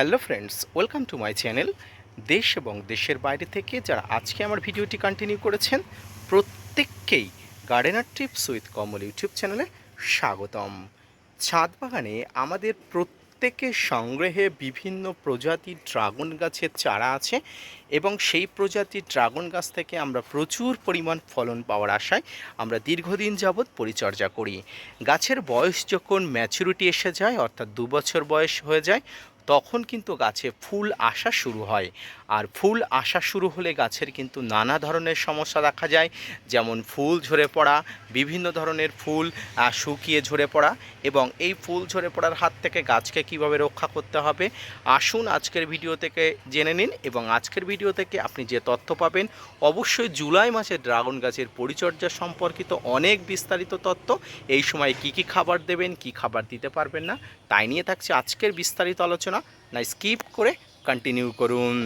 Hello friends, welcome to my channel দেশ এবং দেশের বাইরে থেকে যারা আজকে আমার ভিডিওটি কন্টিনিউ করেছেন, প্রত্যেককেই gardener tips with Kamal YouTube চ্যানেলে স্বাগতম। ছাদ বাগানে আমাদের প্রত্যেকের সংগ্রহে বিভিন্ন প্রজাতির ড্রাগন গাছের চারা আছে এবং সেই প্রজাতির ড্রাগন গাছ থেকে আমরা প্রচুর পরিমাণ ফলন পাওয়ার আশায় আমরা দীর্ঘদিন যাবৎ পরিচর্যা করি। গাছের বয়স যখন ম্যাচুরিটি এসে যায়, অর্থাৎ দু বছর বয়স হয়ে যায় তখন কিন্তু গাছে ফুল আসা শুরু হয়। আর ফুল আসা শুরু হলে গাছের কিন্তু নানা ধরনের সমস্যা দেখা যায়। যেমন ফুল ঝরে পড়া, বিভিন্ন ধরনের ফুল শুকিয়ে ঝরে পড়া এবং এই ফুল ঝরে পড়ার হাত থেকে গাছকে কীভাবে রক্ষা করতে হবে, আসুন আজকের ভিডিও থেকে জেনে নিন এবং আজকের ভিডিও থেকে আপনি যে তথ্য পাবেন, অবশ্যই জুলাই মাসে ড্রাগন গাছের পরিচর্যা সম্পর্কিত অনেক বিস্তারিত তথ্য। এই সময় কি কি খাবার দেবেন, কি খাবার দিতে পারবেন না, তাই নিয়ে থাকছে আজকের বিস্তারিত আলোচনা। না স্কিপ করে কন্টিনিউ করুন।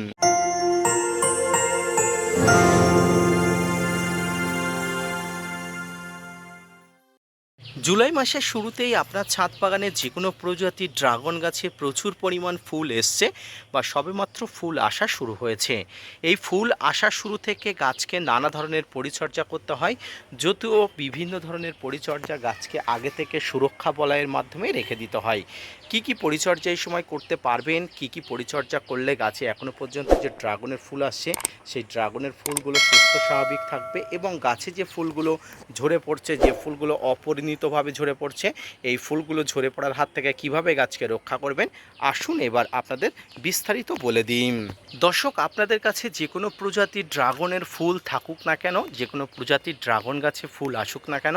জুলাই মাসের শুরুতেই আপনার ছাদ বাগানে যে কোনো প্রজাতির ড্রাগন গাছে প্রচুর পরিমাণ ফুল এসছে বা সবেমাত্র ফুল আসা শুরু হয়েছে। এই ফুল আসা শুরু থেকে গাছকে নানা ধরনের পরিচর্যা করতে হয়, যদিও বিভিন্ন ধরনের পরিচর্যা গাছকে আগে থেকে সুরক্ষা বলয়ের মাধ্যমে রেখে দিতে হয়। কি কি পরিচর্যা এই সময় করতে পারবেন? কি কি পরিচর্যা করলে গাছে এখনও পর্যন্ত যে ড্রাগনের ফুল আসছে, সেই ড্রাগনের ফুলগুলো সুস্থ স্বাভাবিক থাকবে এবং গাছে যে ফুলগুলো ঝরে পড়ছে, যে ফুলগুলো অপরিণিতভাবে ঝরে পড়ছে। এই ফুলগুলো ঝরে পড়ার হাত থেকে কীভাবে গাছকে রক্ষা করবেন? আসুন এবার আপনাদের বিস্তারিত বলে দিন দর্শক, আপনাদের কাছে যে কোনো প্রজাতির ড্রাগনের ফুল থাকুক না কেন, যে কোনো প্রজাতির ড্রাগন গাছে ফুল আসুক না কেন,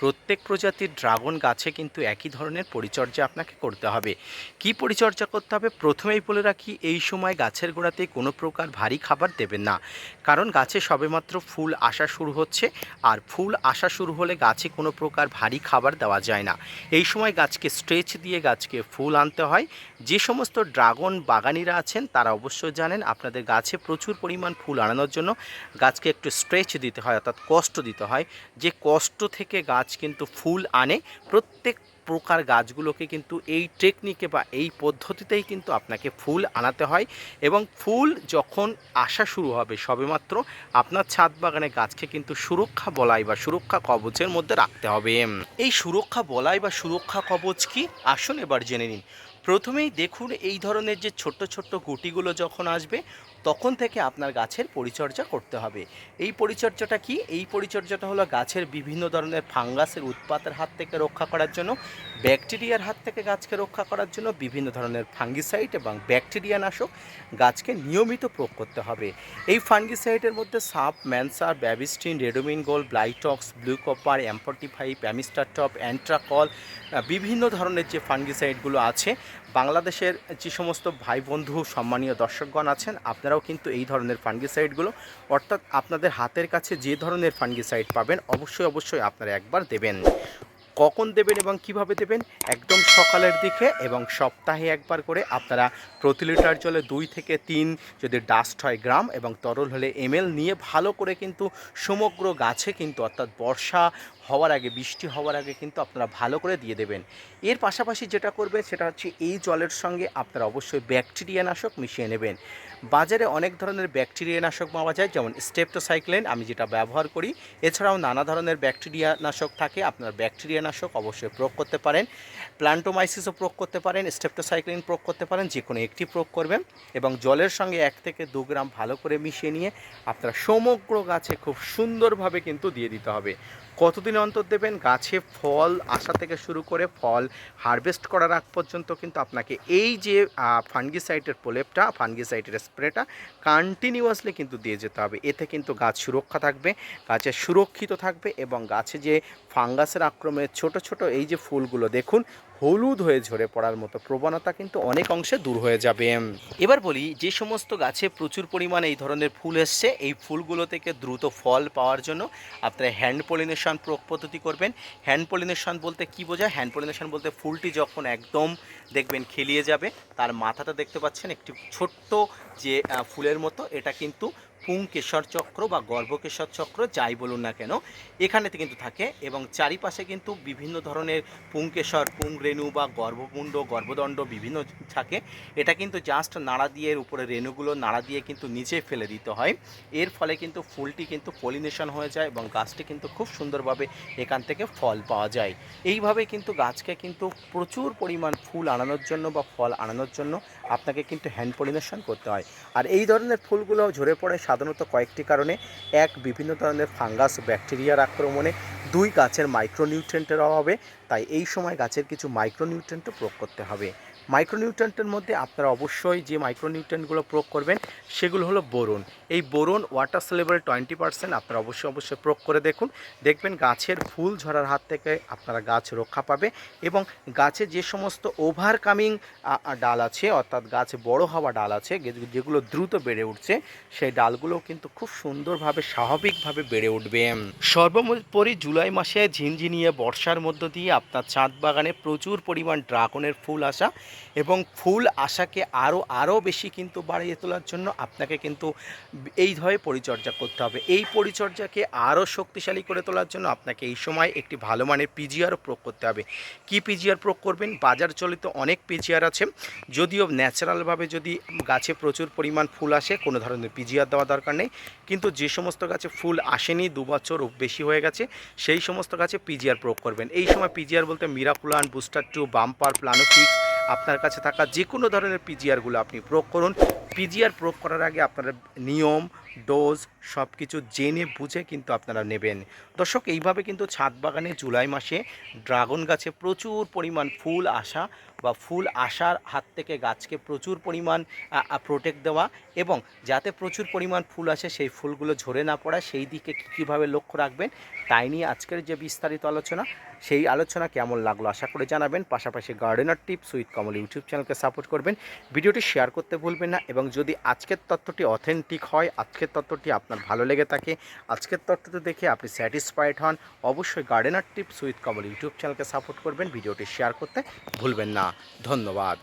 প্রত্যেক প্রজাতির ড্রাগন গাছে কিন্তু একই ধরনের পরিচর্যা আপনাকে করতে হবে। কি পরিচর্যা করতে হবে? প্রথমেই বলে রাখি, এই সময় গাছের গোড়াতে কোনো প্রকার ভারী খাবার দেবেন না। কারণ গাছে সবেমাত্র ফুল আসা শুরু হচ্ছে, আর ফুল আসা শুরু হলে গাছে কোনো প্রকার ভারী খাবার দেওয়া যায় না। এই সময় গাছকে স্ট্রেচ দিয়ে গাছকে ফুল আনতে হয়। যে সমস্ত ড্রাগন বাগানিরা আছেন, তারা অবশ্যই জানেন আপনাদের গাছে প্রচুর পরিমাণ ফুল আনানোর জন্য গাছকে একটু স্ট্রেচ দিতে হয়, অর্থাৎ কষ্ট দিতে হয়। যে কষ্ট থেকে গাছ কিন্তু ফুল আনে, প্রত্যেক প্রকার গাছগুলোকে কিন্তু এই টেকনিকে বা এই পদ্ধতিতেই কিন্তু আপনাকে ফুল আনাতে হয় এবং ফুল যখন আসা শুরু হবে সবেমাত্র আপনার ছাদ বাগানে গাছকে কিন্তু সুরক্ষা বলাই বা সুরক্ষা কবচের মধ্যে রাখতে হবে। এই সুরক্ষা বলাই বা সুরক্ষা কবচ কি? আসুন এবার জেনে নিন। প্রথমেই দেখুন এই ধরনের যে ছোট্ট ছোট্ট গুটিগুলো যখন আসবে, তখন থেকে আপনার গাছের পরিচর্যা করতে হবে। এই পরিচর্যাটা কি? এই পরিচর্যাটা হলো গাছের বিভিন্ন ধরনের ফাঙ্গাসের উৎপাতের হাত থেকে রক্ষা করার জন্য, ব্যাকটেরিয়ার হাত থেকে গাছকে রক্ষা করার জন্য বিভিন্ন ধরনের ফাঙ্গিসাইড এবং ব্যাকটেরিয়া নাশক গাছকে নিয়মিত প্রয়োগ করতে হবে। এই ফাঙ্গিসাইডের মধ্যে Saaf ম্যানসার Bavistin, Ridomil gold, Blitox, blue copper অ্যাম্পটিফাইভ Amistar Top Antracol বিভিন্ন ধরনের যে ফাঙ্গিসাইডগুলো আছে বাংলাদেশের যে সমস্ত ভাই বন্ধু সম্মানীয় দর্শকগণ আছেন, আপনারাও কিন্তু এই ধরনের ফাঙ্গিসাইডগুলো, অর্থাৎ আপনাদের হাতের কাছে যে ধরনের ফাঙ্গিসাইড পাবেন, অবশ্যই অবশ্যই আপনারা একবার দেবেন। কখন দেবেন এবং কীভাবে দেবেন? একদম সকালের দিকে এবং সপ্তাহে একবার করে আপনারা প্রতি লিটার জলে দুই থেকে তিন যদি ডাস্ট হয় গ্রাম এবং তরল হলে এমএল নিয়ে ভালো করে কিন্তু সমগ্র গাছে কিন্তু অর্থাৎ বর্ষা হওয়ার আগে, বৃষ্টি হওয়ার আগে কিন্তু আপনারা ভালো করে দিয়ে দেবেন। এর পাশাপাশি যেটা করবে সেটা হচ্ছে এই জলের সঙ্গে আপনারা অবশ্যই ব্যাকটেরিয়া নাশক মিশিয়ে নেবেন। বাজারে অনেক ধরনের ব্যাকটেরিয়া নাশক পাওয়া যায়, যেমন স্টেপটোসাইক্লিন আমি যেটা ব্যবহার করি। এছাড়াও নানা ধরনের ব্যাকটেরিয়া নাশক থাকে, আপনার ব্যাকটেরিয়া নাশক অবশ্যই প্রয়োগ করতে পারেন। প্ল্যান্টোমাইসিসও প্রয়োগ করতে পারেন স্টেপটোসাইক্লিন প্রয়োগ করতে পারেন যে কোনো একটি প্রয়োগ করবেন। এবং জলের সঙ্গে এক থেকে দু গ্রাম ভালো করে মিশিয়ে নিয়ে আপনারা সমগ্র গাছে খুব সুন্দরভাবে কিন্তু দিয়ে দিতে হবে। কতদিন অন্তর দেবেন? গাছে ফল আসা থেকে শুরু করে ফল হারভেস্ট করার আগ পর্যন্ত কিন্তু আপনাকে এই যে ফানগিসাইটের প্রলেপটা ফানগিসাইটের স্প্রেটা কন্টিনিউয়াসলি কিন্তু দিয়ে যেতে হবে। এতে কিন্তু গাছ সুরক্ষা থাকবে, গাছে সুরক্ষিত থাকবে এবং গাছে যে ফাঙ্গাসের আক্রমণে ছোট ছোট এই যে ফুলগুলো দেখুন হলুদ হয়ে ঝরে পড়ার মতো প্রবণতা কিন্তু অনেক অংশে দূর হয়ে যাবে। এবার বলি, যে সমস্ত গাছে প্রচুর পরিমাণে এই ধরনের ফুল এসছে, এই ফুলগুলো থেকে দ্রুত ফল পাওয়ার জন্য আপনারা হ্যান্ড পলিনেশন পদ্ধতি করবেন। হ্যান্ড পলিনেশন বলতে কি বোঝায়? হ্যান্ড পলিনেশন বলতে ফুলটি যখন একদম দেখবেন খেলিয়ে যাবে, তার মাথাটা দেখতে পাচ্ছেন একটি ছোট্ট যে ফুলের মতো, এটা কিন্তু পুংকেশর চক্র বা গর্ভকেশর চক্র, যাই বলুন না কেন, এখানেতে কিন্তু থাকে এবং চারিপাশে কিন্তু বিভিন্ন ধরনের পুংকেশর, পুংরেণু বা গর্ভপুণ্ড গর্ভদণ্ড বিভিন্ন থাকে। এটা কিন্তু জাস্ট নাড়া দিয়ে এর উপরে রেণুগুলো নাড়া দিয়ে কিন্তু নিচে ফেলে দিতে হয়। এর ফলে কিন্তু ফুলটি কিন্তু পলিনেশন হয়ে যায় এবং গাছটি কিন্তু খুব সুন্দরভাবে এখান থেকে ফল পাওয়া যায়। এইভাবে কিন্তু গাছকে কিন্তু প্রচুর পরিমাণ ফুল আনানোর জন্য বা ফল আনানোর জন্য আপনাকে কিন্তু হ্যান্ড পলিনেশন করতে হয়। আর এই ধরনের ফুলগুলো ঝরে পড়ে সাধারণত কয়েকটি কারণে, এক, বিভিন্ন ধরনের ফাঙ্গাস, ব্যাকটেরিয়ার আক্রমণে, দুই, গাছের মাইক্রোনিউট্রেন্টের অভাবে, তাই এই সময় গাছের কিছু মাইক্রোনিউট্রেন্টও প্রয়োগ করতে হবে। মাইক্রোনিউট্রেন্টের মধ্যে আপনারা অবশ্যই যে মাইক্রোনিউট্রেন্টগুলো প্রয়োগ করবেন, সেগুলো হলো বোরন। এই boron water level twenty percent আপনারা অবশ্যই অবশ্যই প্রয়োগ করে দেখুন। দেখবেন গাছের ফুল ঝরার হাত থেকে আপনারা গাছ রক্ষা পাবে এবং গাছে যে সমস্ত ওভারকামিং ডাল আছে, অর্থাৎ গাছ বড় হওয়া ডাল আছে যেগুলো দ্রুত বেড়ে উঠছে, সেই ডালগুলো কিন্তু খুব সুন্দরভাবে, স্বাভাবিকভাবে বেড়ে উঠবে। সর্বোপরি জুলাই মাসে ঝিনঝিনিয়ে বর্ষার মধ্য দিয়ে আপনার ছাদ বাগানে প্রচুর পরিমাণ ড্রাগনের ফুল আসা এবং ফুল আশাকে আরও আরও বেশি কিন্তু বাড়িয়ে তোলার জন্য আপনাকে কিন্তু এইভাবে পরিচর্যা করতে হবে। এই পরিচর্যাকে আরও শক্তিশালী করে তোলার জন্য আপনাকে এই সময় একটি ভালো মানের পিজিআরও প্রয়োগ করতে হবে। কি পিজিআর প্রয়োগ করবেন? বাজার চলিত অনেক পিজিআর আছে। যদিও ন্যাচারালভাবে যদি গাছে প্রচুর পরিমাণ ফুল আসে, কোনো ধরনের পিজিআর দেওয়া দরকার নেই। কিন্তু যে সমস্ত গাছে ফুল আসেনি, দু বছর বেশি হয়ে গেছে, সেই সমস্ত গাছে পিজিআর প্রয়োগ করবেন। এই সময় পিজিআর বলতে Miraculan booster to bumper Planofix আপনার কাছে থাকা যে কোনো ধরনের পিজিআরগুলো আপনি প্রয়োগ করুন। পিজিআর প্রয়োগ করার আগে আপনারা নিয়ম ডোজ সব কিছু জেনে বুঝে কিন্তু আপনারা নেবেন। দর্শক, এইভাবে কিন্তু ছাদ বাগানে জুলাই মাসে ড্রাগন গাছে প্রচুর পরিমাণ ফুল আসা বা ফুল আসার হাত থেকে গাছকে প্রচুর পরিমাণ প্রোটেক্ট দেওয়া এবং যাতে প্রচুর পরিমাণ ফুল আসে, সেই ফুলগুলো ঝরে না পড়া, সেই দিকে কী, কীভাবে লক্ষ্য রাখবেন, তাই নিয়ে আজকের যে বিস্তারিত আলোচনা, সেই আলোচনা কেমন লাগল আশা করে জানাবেন। পাশাপাশি gardener tips with Kamal YouTube চ্যানেলকে সাপোর্ট করবেন। ভিডিওটি শেয়ার করতে ভুলবেন না এবং যদি আজকের তত্ত্বটি অথেন্টিক হয়, আজকের তত্ত্বটি আপনার ভালো লেগে থাকে, আজকের তত্ত্বটি দেখে আপনি স্যাটিসফাইড হন, অবশ্যই gardener tips with Kamal YouTube চ্যানেলকে সাপোর্ট করবেন, ভিডিওটি শেয়ার করতে ভুলবেন না। ধন্যবাদ।